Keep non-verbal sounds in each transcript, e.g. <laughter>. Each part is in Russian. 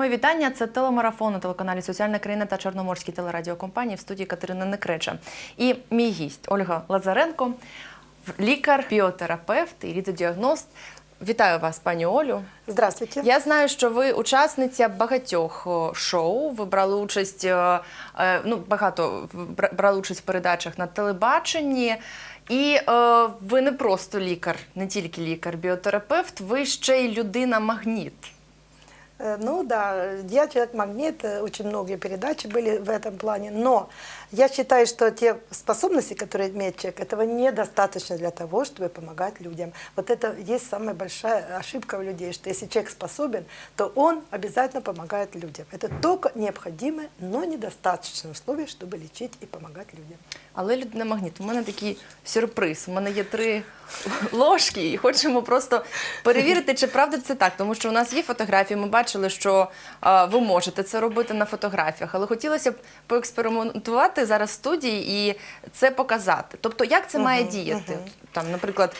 Моє вітання. Це телемарафон на телеканалі Соціальна країна та Чорноморській телерадіокомпанії в студії Катерина Некреча. І мій гість Ольга Лазаренко, лікар, біотерапевт і літодіагност. Вітаю вас, пані Олю. Здравствуйте. Я знаю, що ви учасниця багатьох шоу. Ви брали участь е, ну багато брали участь в передачах на телебаченні. І е, ви не просто лікар, не тільки лікар, біотерапевт, ви ще й людина-магніт. Э, Ну да, я человек-магнит, э, очень многие передачи были в этом плане, но я считаю, что те способности, которые имеет человек, этого недостаточно для того, чтобы помогать людям. Вот это есть самая большая ошибка у людей, что если человек способен, то он обязательно помогает людям. Это только необходимое, но недостаточное условие, чтобы лечить и помогать людям. Але людина-магніт, у мене такий сюрприз. У мене є три ложки, і хочемо просто перевірити, чи правда це так. Тому що у нас є фотографії. Ми бачили, що е, ви можете це робити на фотографіях, але хотілося б поекспериментувати зараз в студії і це показати. Тобто, як це має діяти? Там, наприклад.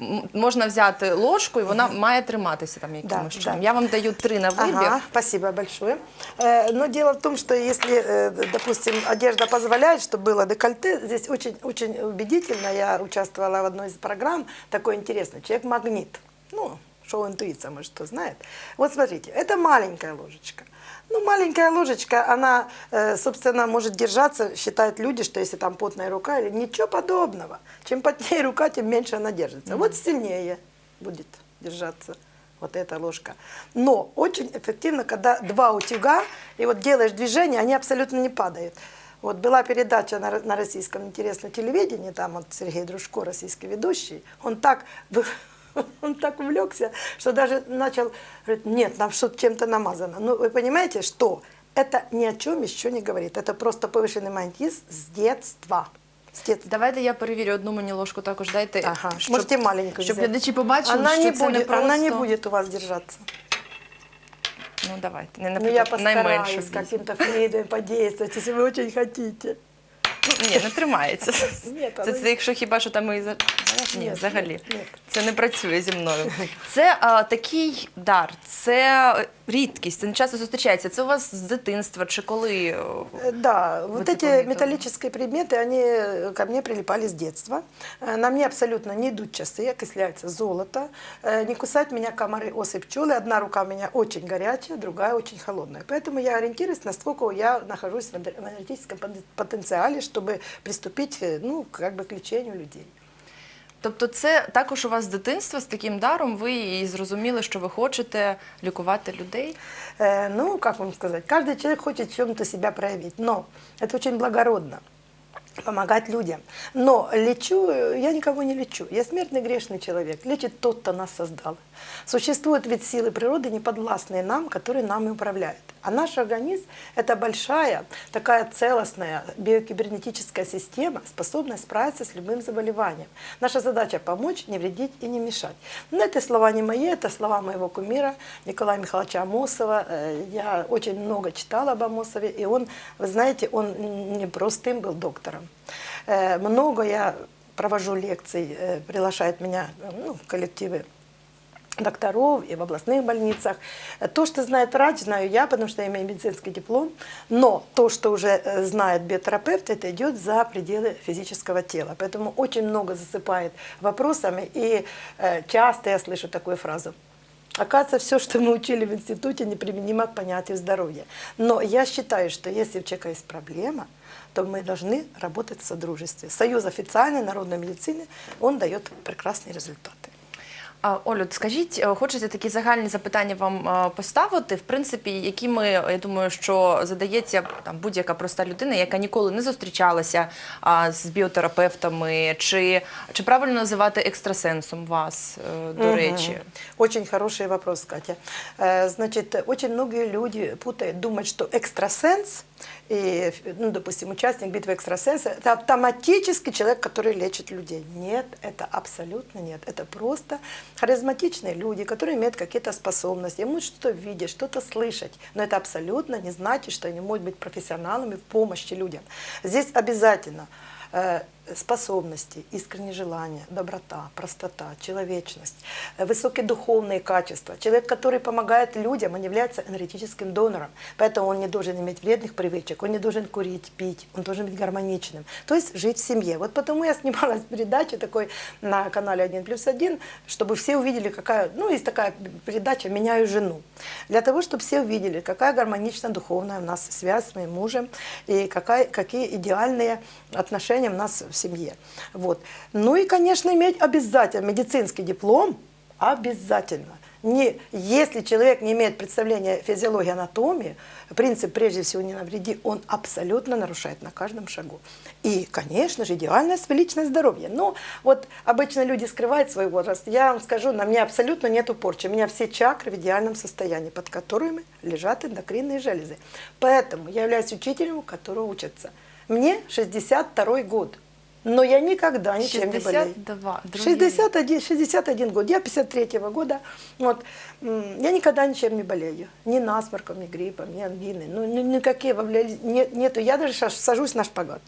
м- Можна взяти ложку, і вона має триматися там якимось Да, чином. да. Я вам даю три на вибір. Ага, спасибо большое. Э, Но дело в том, что если, э, допустим, одежда позволяет, чтобы было декольте, здесь очень, очень убедительно, я участвовала в одной из программ, такой интересный, человек-магнит. Ну, шоу «Интуиция», может, кто знает. Вот смотрите, это маленькая ложечка. Ну, маленькая ложечка, она, э, собственно, может держаться, считают люди, что если там потная рука, или ничего подобного. Чем потнее <laughs> рука, тем меньше она держится. Вот сильнее будет держаться вот эта ложка. Но очень эффективно, когда два утюга, и вот делаешь движение, они абсолютно не падают. Вот была передача на, на российском интересном телевидении, там вот Сергей Дружко, российский ведущий, он так, <laughs> он так увлекся, что даже начал говорить, нет, нам что-то чем-то намазано. Ну, вы понимаете, что это ни о чем еще не говорит. Это просто повышенный магнетизм с детства. С детства. Давайте я перевірю одну мені ложку також. Дайте Ага, можете маленькую щоб взять. глядачі побачили, Она що не, це не будет, просто. она не будет у вас держаться. Ну давайте, не Ну, я наприклад, найменше. постараюсь каким-то флейдом подействовать, если вы очень хотите. Ну, Ні, не тримається. Ні, та Це, ну- це якщо хіба що там і за ні, Ні, взагалі. ні, ні. Це не працює зі мною. <laughs> Це а, такий дар, це рідкість, це не часто зустрічається. Це у вас з дитинства чи коли? о, Э, Да, вот это эти помните? металлические предметы, они э, ко мне прилипали с детства. Э, На мне абсолютно не идут часы, окисляется золото, э, не кусают меня комары, осы, пчелы. Одна рука у меня очень горячая, другая очень холодная. Поэтому я ориентируюсь, насколько я нахожусь в эner- в энергетическом пот- потенциале, чтобы приступить э, ну, как бы к лечению людей. Тобто, це також у вас з дитинства з таким даром. Ви і зрозуміли, що ви хочете лікувати людей. Э, ну, как вам сказать, каждый человек хочет в чем-то себя проявить, но это очень благородно помогать людям. Но лечу, э, я никого не лечу. Я смертный грешный человек. Лечит тот, кто нас создал. Существуют ведь силы природы, не подвластные нам, которые нами управляют. А наш организм – это большая, такая целостная биокибернетическая система, способная справиться с любым заболеванием. Наша задача – помочь, не вредить и не мешать. Но это слова не мои, это слова моего кумира Николая Михайловича Амосова. Э, Я очень много читала об Амосове, и он, вы знаете, он не простым был доктором. Э, Много я провожу лекций, э, приглашают меня ну, коллективы докторов и в областных больницах. То, что знает врач, знаю я, потому что я имею медицинский диплом. Но то, что уже э, знает биотерапевт, это идет за пределы физического тела. Поэтому очень много засыпает вопросами. И э, часто я слышу такую фразу. Оказывается, все, что мы учили в институте, неприменимо к понятию здоровья. Но я считаю, что если у человека есть проблема, то мы должны работать в содружестве. Союз официальной народной медицины, он дает прекрасные результаты. Олю, скажіть, е, хочеться такі загальні запитання вам е, поставити, в принципі, які ми, я думаю, що задається там будь-яка проста людина, яка ніколи не зустрічалася а, з біотерапевтами, чи, чи правильно називати екстрасенсом вас, е, до Мгм. речі? Очень хороший вопрос, Катя. Э, Значит, очень многие люди путают, думают, что экстрасенс и, ну, допустим, участник битвы экстрасенса – это автоматически человек, который лечит людей. Нет, это абсолютно нет. Это просто харизматичные люди, которые имеют какие-то способности, могут что-то видеть, что-то слышать. Но это абсолютно не значит, что они могут быть профессионалами в помощи людям. Здесь обязательно э, способности, искреннее желание, доброта, простота, человечность, э, высокие духовные качества. Человек, который помогает людям, он является энергетическим донором. Поэтому он не должен иметь вредных привычек, он не должен курить, пить, он должен быть гармоничным. То есть жить в семье. Вот потому я снимала <laughs> передачу такой на канале 1 плюс 1, чтобы все увидели, какая, ну, есть такая передача «Меняю жену». Для того, чтобы все увидели, какая гармоничная духовная у нас связь с моим мужем и какая, какие идеальные отношения у нас в семье. Вот. Ну и, конечно, иметь обязательно медицинский диплом, обязательно. Не, если человек не имеет представления физиологии, анатомии, принцип прежде всего не навреди, он абсолютно нарушает на каждом шагу. И, конечно же, идеальное личное здоровье. Но вот обычно люди скрывают свой возраст. Я вам скажу, на мне абсолютно нет порчи. У меня все чакры в идеальном состоянии, под которыми лежат эндокринные железы. Поэтому я являюсь учителем, у которого учатся. Мне 62 год. Но я никогда ничем не болею. 62, другие. 61, 61 год. Я 53 года. Вот. Я никогда ничем не болею. Ни насморком, ни гриппом, ни ангиной. Ну, ни- никакие нет, нету. Я даже сажусь на шпагат.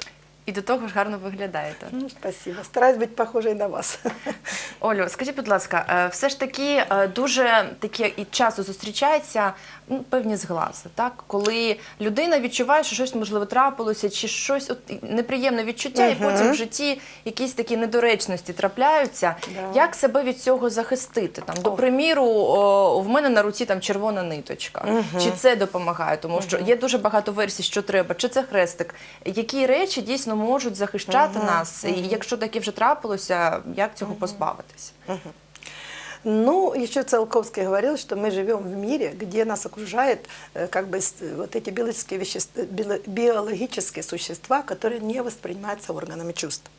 І до того ж гарно виглядаєте. Ну, спасибо. Стараюсь быть похожей на вас. <laughs> Олю, скажіть, будь ласка, е, все ж таки е, дуже таке і часто зустрічається ну, певні зглази, так? Коли людина відчуває, що щось можливо трапилося, чи щось от, неприємне відчуття, і потім в житті якісь такі недоречності трапляються. Да. Як себе від цього захистити? Там, до приміру, о, в мене на руці там червона ниточка. Чи це допомагає? Тому що є дуже багато версій, що треба, чи це хрестик. Які речі дійсно можуть захищати нас? І якщо таке вже трапилося, як цього позбавитися? Ну, еще Циолковский говорил, что мы живем в мире, где нас окружает э, как бы вот эти биологические, вещества, био- биологические существа, которые не воспринимаются органами чувств.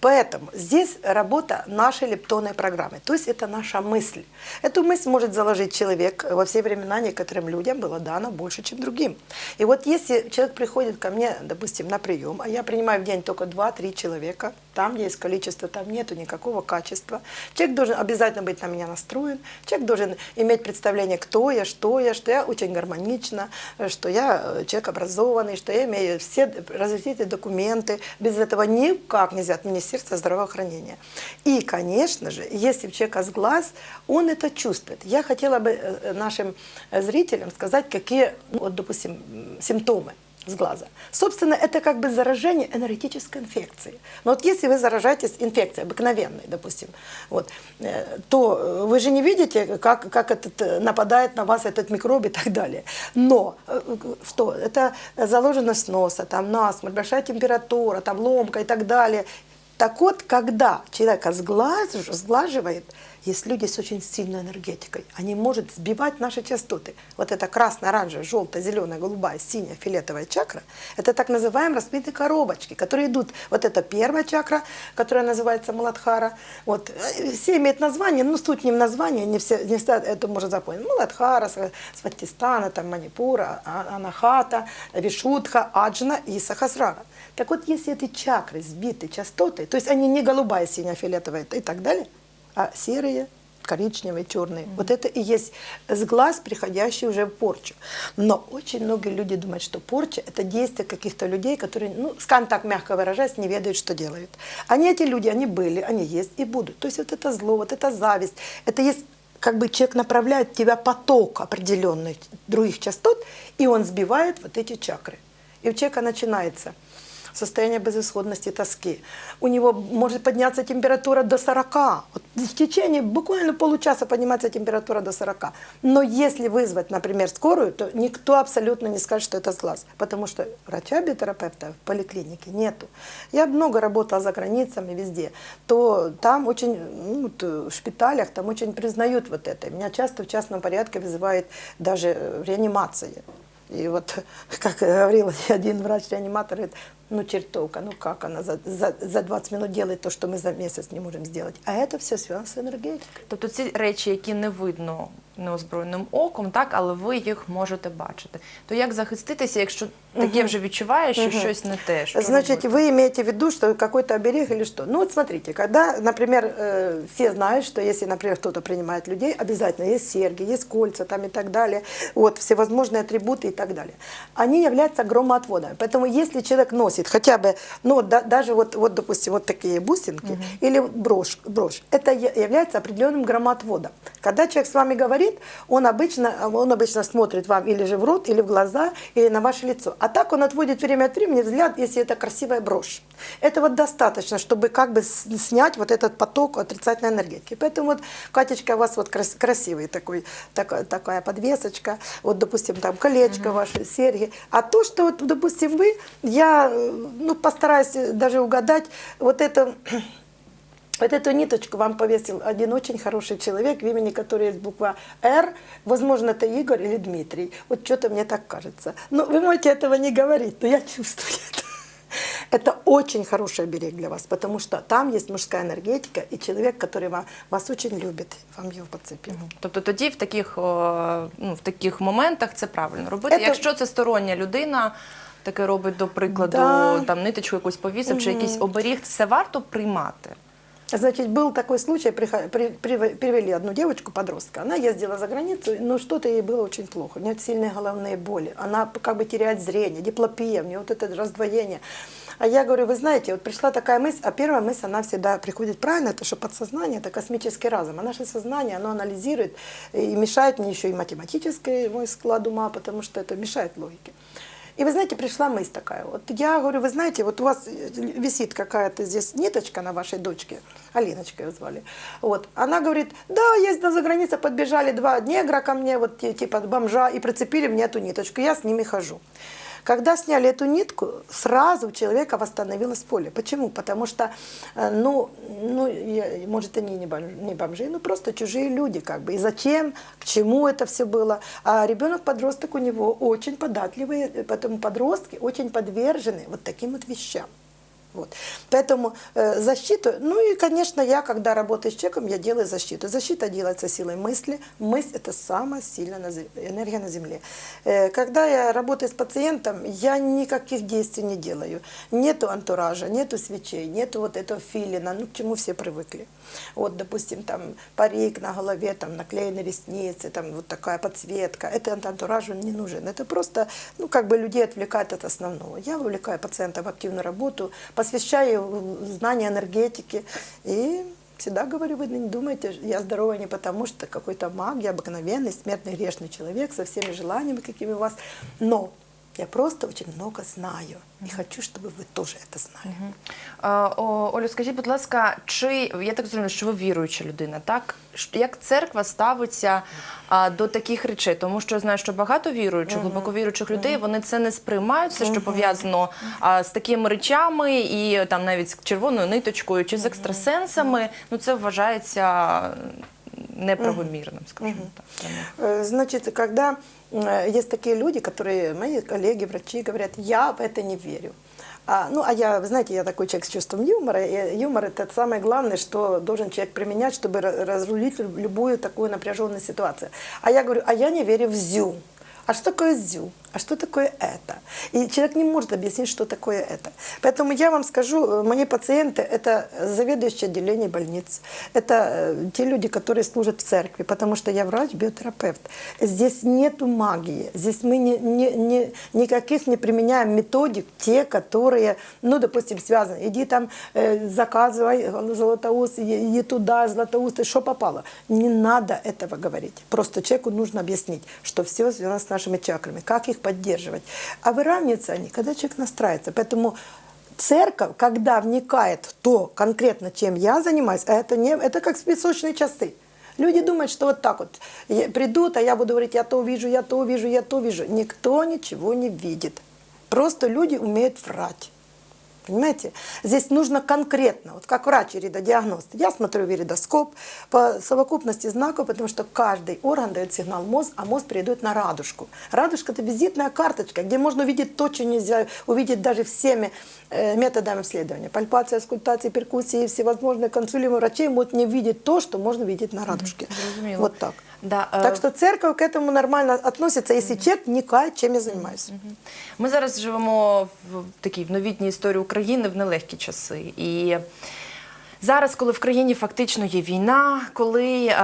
Поэтому здесь работа нашей лептонной программы, то есть это наша мысль. Эту мысль может заложить человек во все времена некоторым людям было дано больше, чем другим. И вот если человек приходит ко мне, допустим, на прием, а я принимаю в день только 2-3 человека, там есть количество, там нету никакого качества. Человек должен обязательно быть на меня настроен, человек должен иметь представление, кто я, что я, что я очень гармонична, э, что я э, человек образованный, что я имею все разрешительные документы. Без этого никак нельзя от Министерства здравоохранения. И, конечно же, если у человека сглаз, он это чувствует. Я хотела бы э, нашим э, зрителям сказать, какие, ну, вот, допустим, симптомы с глаза. Собственно, это как бы заражение энергетической инфекцией. Но вот если вы заражаетесь инфекцией обыкновенной, допустим, вот, э, то э, вы же не видите, как, как этот, э, нападает на вас этот микроб и <laughs> так далее. Но что? Это заложенность носа, там насморк, большая температура, там ломка и так далее. Так вот, когда человека сглаж- сглаживает, есть люди с очень сильной энергетикой. Они могут сбивать наши частоты. Вот это красная, оранжевая, желтая, зеленая, голубая, синяя, фиолетовая чакра, это так называемые разбитые коробочки, которые идут. Вот это первая чакра, которая называется Маладхара. Вот. э, Все имеют название, но суть не в названии, не все, не всегда это можно запомнить. Маладхара, Сва- Сватистана, там, Манипура, А- Анахата, Вишудха, Аджна и Сахасрара. Так вот, если эти чакры сбиты частотой, то есть они не голубая, синяя, фиолетовая и так далее, а серые, коричневые, черные. Вот это и есть сглаз, приходящий уже в порчу. Но очень многие люди думают, что порча – это действие каких-то людей, которые, ну, скажем так, мягко выражаясь, не ведают, что делают. Они, эти люди, они были, они есть и будут. То есть вот это зло, вот это зависть, это есть как бы человек направляет тебя поток определенных других частот, и он сбивает вот эти чакры. И у человека начинается состояние безысходности, тоски. У него может подняться температура до 40. Вот в течение буквально получаса поднимается температура до 40. Но если вызвать, например, скорую, то никто абсолютно не скажет, что это сглаз. Потому что врача-биотерапевта в поликлинике нету. Я много работала за границами везде. То там очень, ну, э, в шпиталях, там очень признают вот это. Меня часто в частном порядке вызывают даже э, в реанимации. И вот, <laughs> как говорил <laughs> один врач-реаниматор, говорит, ну чертовка, ну как она за, за, за 20 минут делает то, что мы за месяц не можем сделать. А это все связано с энергетикой. Тобто ці речі, які не видно неозброєним оком, так, але ви їх можете бачити. То як захиститися, якщо таке вже відчуваєш, що щось не те? Що Значит, робити? вы имеете в виду, что какой-то оберег или что? Ну вот смотрите, когда, например, э, все знают, что если, например, кто-то принимает людей, обязательно есть серьги, есть кольца там и так далее, вот, всевозможные атрибуты и так далее. Они являются громоотводами. Поэтому если человек носит носит хотя бы, ну, да- даже вот, вот, допустим, вот такие бусинки или брошь, брошь, это является определенным громоотводом. Когда человек с вами говорит, он обычно, он обычно смотрит вам или же в рот, или в глаза, или на ваше лицо. А так он отводит время от времени взгляд, если это красивая брошь. Это вот достаточно, чтобы как бы снять вот этот поток отрицательной энергетики. Поэтому вот, Катечка, у вас вот крас- красивый такой, такая, такая подвесочка, вот, допустим, там колечко ваши, серьги. А то, что, вот, допустим, вы, я ну, постараюсь даже угадать вот это <clears throat> вот эту ниточку вам повесил один очень хороший человек, в имени которой есть буква «Р». Возможно, это Игорь или Дмитрий. Вот что-то мне так кажется. Но вы можете этого не говорить, но я чувствую это. <laughs> Это очень хороший оберег для вас, потому что там есть мужская энергетика и человек, который ва- вас очень любит, вам его подцепил. Тобто тоді в таких, ну, в таких моментах це правильно робити. Це- Якщо це стороння людина, таке робить, до прикладу, Да. там ниточку якусь повісив чи якийсь оберіг, це варто приймати. Значит, был такой случай, приха- при- при- привели одну девочку-подростка. Она ездила за границу, но что-то ей было очень плохо. У нее сильные головные боли. Она как бы теряет зрение, диплопия, у нее вот это раздвоение. А я говорю, вы знаете, вот пришла такая мысль, а первая мысль, она всегда приходит правильно, это что подсознание, это космический разум. А наше сознание, оно анализирует и мешает мне еще и математический мой склад ума, потому что это мешает логике. И вы знаете, пришла мысль такая. Вот я говорю, вы знаете, вот у вас э, висит какая-то здесь ниточка на вашей дочке, Алиночка ее звали. Вот. Она говорит, да, ездила за границей, подбежали два негра ко мне, вот типа бомжа, и прицепили мне эту ниточку. Я с ними хожу. Когда сняли эту нитку, сразу у человека восстановилось поле. Почему? Потому что, э, ну, ну я- может, они не бомжи, не бомжи, ну, просто чужие люди, как бы. И зачем, к чему это все было? А ребенок-подросток у него очень податливый, э, поэтому подростки очень подвержены вот таким вот вещам. Вот. Поэтому э, защиту, ну и, конечно, я, когда работаю с человеком, я делаю защиту. Защита делается силой мысли. Мысль – это самая сильная на энергия на Земле. Э, когда я работаю с пациентом, я никаких действий не делаю. Нету антуража, нету свечей, нету вот этого филина, ну, к чему все привыкли. Вот, допустим, там парик на голове, там наклеены ресницы, там вот такая подсветка. Это антураж не нужен. Это просто, ну, как бы людей отвлекает от основного. Я вовлекаю пациента в активную работу, посвящаю знания энергетики. И всегда говорю, вы не думайте, я здорова не потому, что какой-то маг, я обыкновенный, смертный, грешный человек со всеми желаниями, какими у вас, но я просто очень много знаю и хочу, чтобы вы тоже это знали. Е, о, Олю, скажіть, будь ласка, чи я так розумію, що ви віруюча людина, так? Ш- Як церква ставиться а, до таких речей? Тому що я знаю, що багато віруючих, глибоко віруючих людей, вони це не сприймають, все, що пов'язано а, з такими речами, і там навіть з червоною ниточкою чи з екстрасенсами, ну це вважається Неправомірним, скажімо так. Значит, когда есть такие люди, которые, мои коллеги, врачи, говорят, я в это не верю. А, ну, а я, вы знаете, я такой человек с чувством юмора. И юмор – это самое главное, что должен человек применять, чтобы ра- разрулить лю- любую такую напряженную ситуацию. А я говорю, а я не верю в ЗЮ. А что такое ЗЮ? А что такое это? И человек не может объяснить, что такое это. Поэтому я вам скажу, э, мои пациенты – это заведующие отделений больниц, это э, те люди, которые служат в церкви, потому что я врач, биотерапевт. Здесь нету магии, здесь мы не, не, не, никаких не применяем методик, те, которые, ну, допустим, связаны. Иди там, э, заказывай золотоуст, е- иди туда, златоуст, что попало. Не надо этого говорить. Просто человеку нужно объяснить, что все связано с нашими чакрами, как их поддерживать. А выравниваются они, когда человек настраивается. Поэтому церковь, когда вникает в то конкретно, чем я занимаюсь, а это, не, это как песочные часы. Люди думают, что вот так вот придут, а я буду говорить, я то вижу, я то вижу, я то вижу. Никто ничего не видит. Просто люди умеют врать. Понимаете? Здесь нужно конкретно, вот как врач иридодиагност. Я смотрю в иридоскоп по совокупности знаков, потому что каждый орган дает сигнал мозг, а мозг перейдет на радужку. Радужка – это визитная карточка, где можно увидеть то, что нельзя увидеть даже всеми э, методами исследования. Пальпация, скультация, перкуссии, всевозможные консилиумы врачей могут не видеть то, что можно видеть на радужке. зрозуміло. Вот так. Да, е, Так что церковь к этому нормально относится, если человек вникает, чем я занимаюсь. Ми зараз живемо в такій в новітній історії України в нелегкі часи. І Зараз, коли в країні фактично є війна, коли е,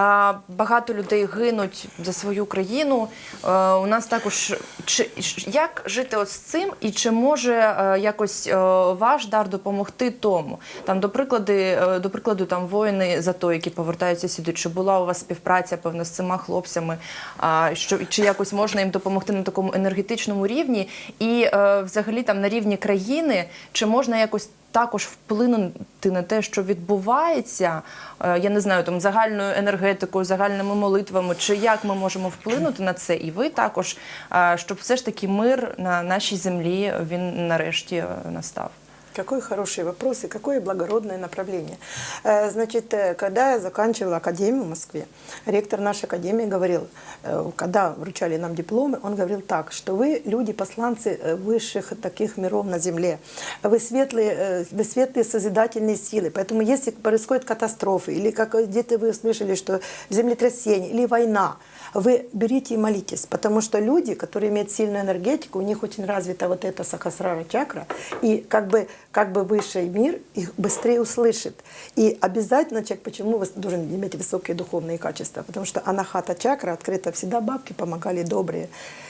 багато людей гинуть за свою країну, е, у нас також чи як жити ось з цим, і чи може е, якось е, ваш дар допомогти тому? Там до приклади, е, до прикладу, там воїни ЗАТО, які повертаються сюди. Чи була у вас співпраця певно з цими хлопцями? А що чи якось можна їм допомогти на такому енергетичному рівні? І е, взагалі там на рівні країни, чи можна якось також вплинути на те, що відбувається, е, я не знаю, там загальною енергетикою, загальними молитвами, чи як ми можемо вплинути на це, і ви також, е, щоб все ж таки мир на нашій землі він нарешті е, настав. Какой хороший вопрос и какое благородное направление. Э, Значит, э, когда я заканчивала академию в Москве, ректор нашей академии говорил, э, когда вручали нам дипломы, он говорил так, что вы люди-посланцы э, высших таких миров на земле, вы светлые, вы светлые созидательные силы, поэтому если происходят катастрофы, или как где-то вы слышали, что землетрясение, или война, вы берите и молитесь, потому что люди, которые имеют сильную энергетику, у них очень развита вот эта сахасрара чакра, и как бы, как бы высший мир их быстрее услышит. И обязательно человек, почему вы должен иметь высокие духовные качества? Потому что анахата чакра открыта всегда, бабки помогали добрые.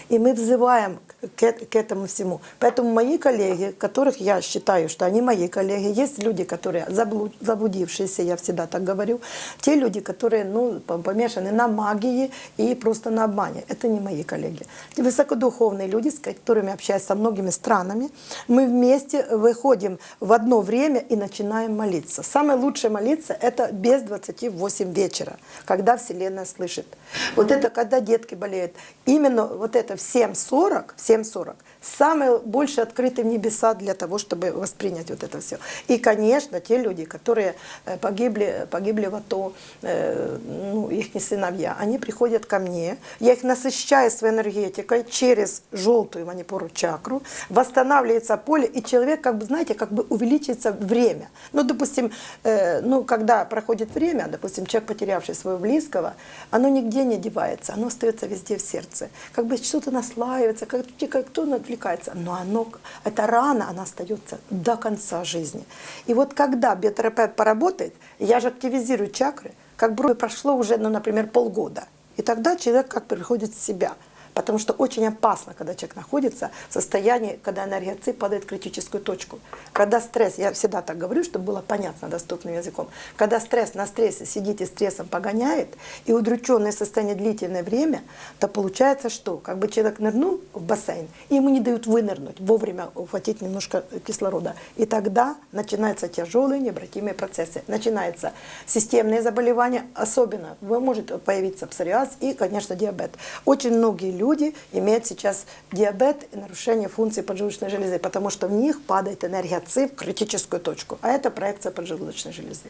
И мы взываем к, к этому всему. Поэтому мои коллеги, которых я считаю, что они мои коллеги, есть люди, которые заблуд- заблудившиеся, я всегда так говорю, те люди, которые ну, по- помешаны на магии и просто на обмане. Это не мои коллеги. Высокодуховные люди, с которыми общаюсь со многими странами, мы вместе выходим в одно время и начинаем молиться. Самое лучшее молиться – это без 28 вечера, когда Вселенная слышит. Вот это когда детки болеют. Именно вот это в 7.40, в 7.40 самые больше открыты небеса для того, чтобы воспринять вот это все. И, конечно, те люди, которые э, погибли, погибли в АТО, э, ну, их сыновья, они приходят ко мне, я их насыщаю своей энергетикой через желтую манипуру чакру, восстанавливается поле, и человек, как бы, знаете, как бы увеличивается время. Ну, допустим, э, ну, когда проходит время, допустим, человек, потерявший своего близкого, оно нигде не девается, оно остается везде в сердце. Как бы что-то наслаивается, как, как кто отвлекается, но оно, эта рана, она остается до конца жизни. И вот когда биотерапевт поработает, я же активизирую чакры, как бы прошло уже, ну, например, полгода, и тогда человек как приходит в себя. Потому что очень опасно, когда человек находится в состоянии, когда энергия ЦИ падает в критическую точку. Когда стресс, я всегда так говорю, чтобы было понятно доступным языком, когда стресс на стрессе сидит и стрессом погоняет, и удрученное состояние длительное время, то получается что? Как бы человек нырнул в бассейн, и ему не дают вынырнуть, вовремя ухватить немножко кислорода. И тогда начинаются тяжелые необратимые процессы. Начинается системные заболевания, особенно может появиться псориаз и, конечно, диабет. Очень многие люди имеют сейчас диабет и нарушение функции поджелудочной железы, потому что в них падает энергия ЦИ в критическую точку, а это проекция поджелудочной железы.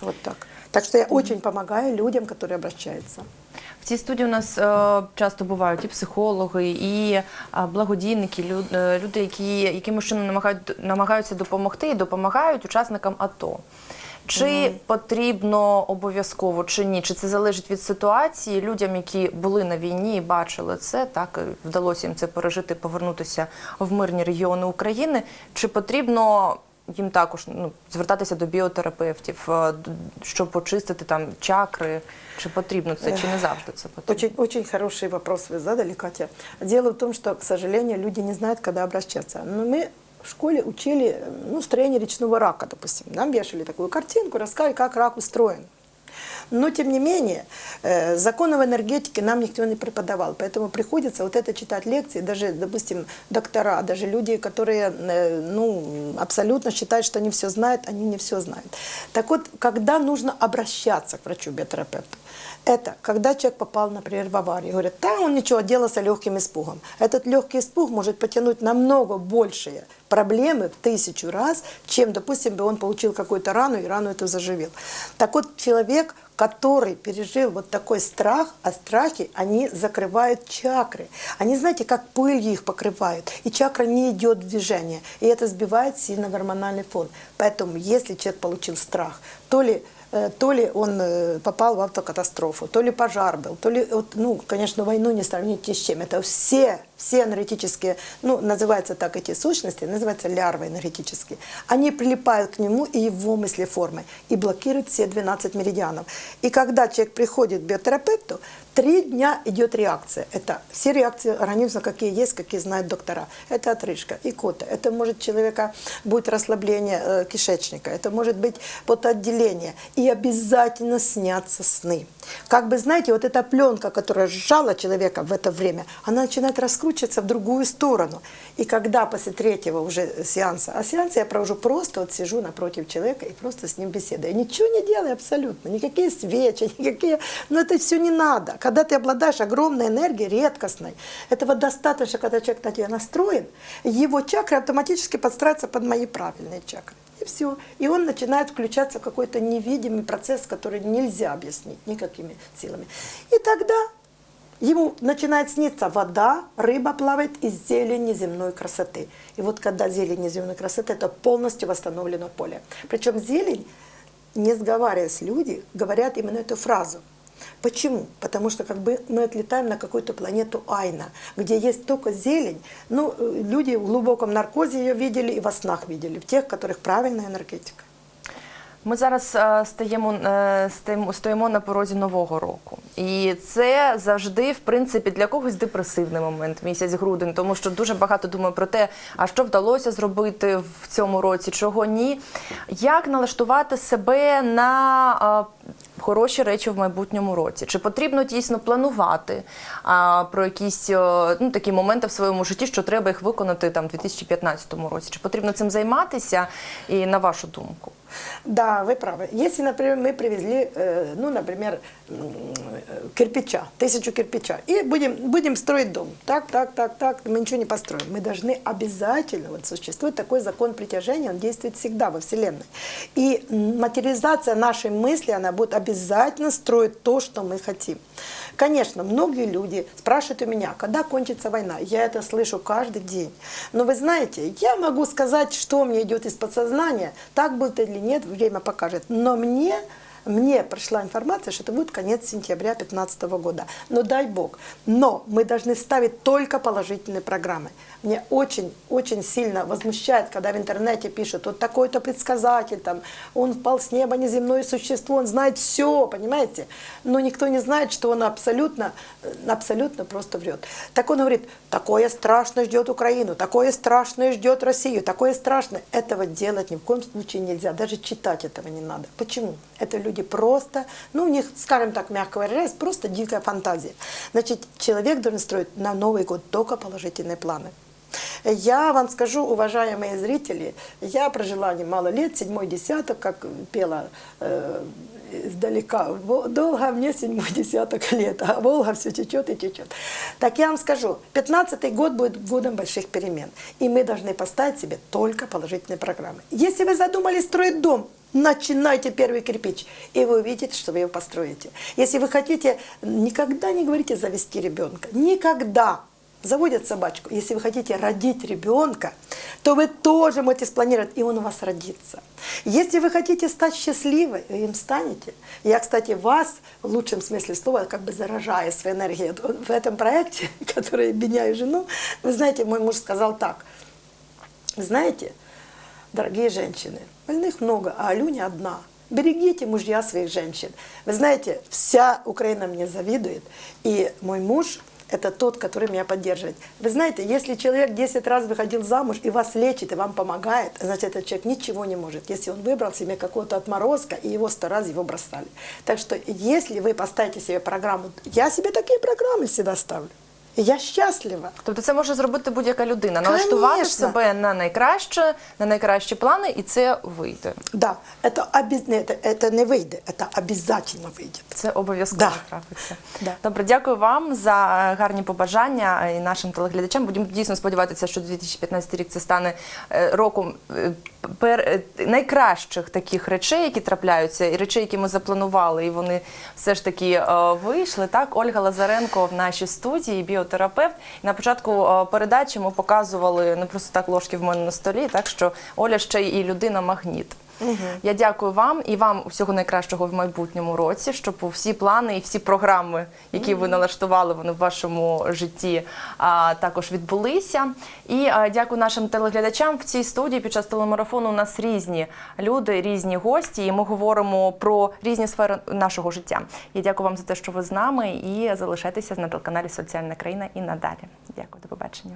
Вот так. Так что я очень помогаю людям, которые обращаются. В цій студії у нас е, часто бувають і психологи, і е, благодійники, лю- е, люди, які якимось чином намагають, намагаються допомогти і допомагають учасникам АТО. Чи потрібно обов'язково чи ні? Чи це залежить від ситуації людям, які були на війні і бачили це, так вдалося їм це пережити, повернутися в мирні регіони України? Чи потрібно їм також ну, звертатися до біотерапевтів, е, щоб почистити там чакри? Чи потрібно це, чи не завжди це потрібно? Очень, очень хороший вопрос вы задали, Катя. Дело в том, что, к сожалению, люди не знают, когда обращаться. Но мы в школе учили ну, строение речного рака, допустим. Нам вешали такую картинку, рассказывали, как рак устроен. Но, тем не менее, э, законов энергетики нам никто не преподавал. Поэтому приходится вот это читать лекции. Даже, допустим, доктора, даже люди, которые э, ну, абсолютно считают, что они все знают, они не все знают. Так вот, когда нужно обращаться к врачу-биотерапевту? Это когда человек попал, например, в аварию. Говорят, да, он ничего, отделался легким испугом. Этот легкий испуг может потянуть намного большие проблемы в тысячу раз, чем, допустим, бы он получил какую-то рану и рану эту заживил. Так вот, человек, который пережил вот такой страх, а страхи, они закрывают чакры. Они, знаете, как пылью их покрывают, и чакра не идет в движение, и это сбивает сильно гормональный фон. Поэтому, если человек получил страх, то ли э, то ли он э, попал в автокатастрофу, то ли пожар был, то ли, ну, конечно, войну не сравнить ни с чем. Это все все энергетические, ну, называются так эти сущности, называются лярвы энергетические, они прилипают к нему и его мыслеформы и блокируют все 12 меридианов. И когда человек приходит к биотерапевту, Три дня идет реакция. Это все реакции организма, какие есть, какие знают доктора. Это отрыжка, икота. Это может человека будет расслабление э, кишечника. Это может быть потоотделение. И обязательно снятся сны. Как бы, знаете, вот эта пленка, которая сжала человека в это время, она начинает раскручиваться в другую сторону. И когда после третьего уже сеанса, а сеанс я провожу просто, вот сижу напротив человека и просто с ним беседую. Я ничего не делаю абсолютно, никакие свечи, <laughs> никакие, но это все не надо. Когда ты обладаешь огромной энергией, редкостной, этого достаточно, когда человек на тебя настроен, его чакры автоматически подстраиваются под мои правильные чакры. И все. И он начинает включаться в какой-то невидимый процесс, который нельзя объяснить никакими силами. И тогда Ему начинает сниться вода, рыба плавает и зелень неземной красоты. И вот когда зелень неземной красоты, это полностью восстановлено поле. Причем зелень, не сговариваясь, люди говорят именно эту фразу. Почему? Потому что как бы мы отлетаем на какую-то планету Айна, где есть только зелень. Ну, э, люди в глубоком наркозе ее видели и во снах видели, в тех, которых правильная энергетика. Ми зараз е, стаємо, е, стоїмо, стоїмо на порозі нового року, і це завжди, в принципі, для когось депресивний момент, місяць грудень, тому що дуже багато думаю про те, а що вдалося зробити в цьому році, чого ні. Як налаштувати себе на е, хороші речі в майбутньому році? Чи потрібно дійсно планувати про якісь ну, такі моменти в своєму житті, що треба їх виконати там у 2015 році? Чи потрібно цим займатися? І на вашу думку? Да, вы правы. Если, например, мы привезли, э, ну, например, э, кирпича, тысячу кирпича, и будем, будем строить дом. Так, так, так, так, мы ничего не построим. Мы должны обязательно, вот существует такой закон притяжения, он действует всегда во Вселенной. И материализация нашей мысли, она будет обязательно строить то, что мы хотим. Конечно, многие люди спрашивают у меня, когда кончится война. Я это слышу каждый день. Но вы знаете, я могу сказать, что мне идет из подсознания. Так будет или нет, время покажет. Но мне мне пришла информация, что это будет конец сентября 2015 года. Но дай бог. Но мы должны ставить только положительные программы. Мне очень, очень сильно возмущает, когда в интернете пишут, вот такой-то предсказатель, там, он впал с неба, неземное существо, он знает все, понимаете? Но никто не знает, что он абсолютно, абсолютно просто врет. Так он говорит, такое страшное ждет Украину, такое страшное ждет Россию, такое страшное. Этого делать ни в коем случае нельзя, даже читать этого не надо. Почему? Это люди просто, ну, у них, скажем так, мягко выражаясь, просто дикая фантазия. Значит, человек должен строить на Новый год только положительные планы. Я вам скажу, уважаемые зрители, я прожила немало лет, седьмой десяток, как пела э, издалека. «Во- Долго мне седьмой <laughs> десяток лет, а Волга все течет и течет. Так я вам скажу, 15 год будет годом больших перемен. И мы должны поставить себе только положительные программы. Если вы задумались строить дом, начинайте первый кирпич, и вы увидите, что вы его построите. Если вы хотите, никогда не говорите завести ребенка. Никогда заводят собачку. Если вы хотите родить ребенка, то вы тоже можете спланировать, и он у вас родится. Если вы хотите стать счастливой, вы им станете. Я, кстати, вас в лучшем смысле слова как бы заражаю своей энергией. В этом проекте, <laughs> который объединяю жену, вы знаете, мой муж сказал так. Знаете, дорогие женщины, больных много, а Алюня одна. Берегите мужья своих женщин. Вы знаете, вся Украина мне завидует, и мой муж это тот, который меня поддерживает. Вы знаете, если человек 10 раз выходил замуж и вас лечит, и вам помогает, значит, этот человек ничего не может. Если он выбрал себе какого-то отморозка, и его сто раз его бросали. Так что, если вы поставите себе программу, я себе такие программы всегда ставлю. И я счастлива. Тобто це може зробити будь-яка людина, налаштувати Конечно. себе на найкраще, на найкращі плани, і це вийде. Да, это, обез... не, это, это не выйдет, это обязательно выйдет. Це обов'язково Да. трапиться. Да. Добре, дякую вам за е, гарні побажання е, і нашим телеглядачам. Будемо дійсно сподіватися, що 2015 рік це стане е, роком е, пер... е, найкращих таких речей, які трапляються, і речей, які ми запланували, і вони все ж таки е, вийшли. Так, Ольга Лазаренко в нашій студії, біотерапевт. На початку е, передачі ми показували не просто так ложки в мене на столі, так що Оля ще і людина Я дякую вам і вам всього найкращого в майбутньому році, щоб всі плани і всі програми, які ви налаштували, вони в вашому житті а, також відбулися. І а, дякую нашим телеглядачам в цій студії. Під час телемарафону у нас різні люди, різні гості, і ми говоримо про різні сфери нашого життя. Я дякую вам за те, що ви з нами, і залишайтеся на телеканалі Соціальна країна і надалі. Дякую, до побачення.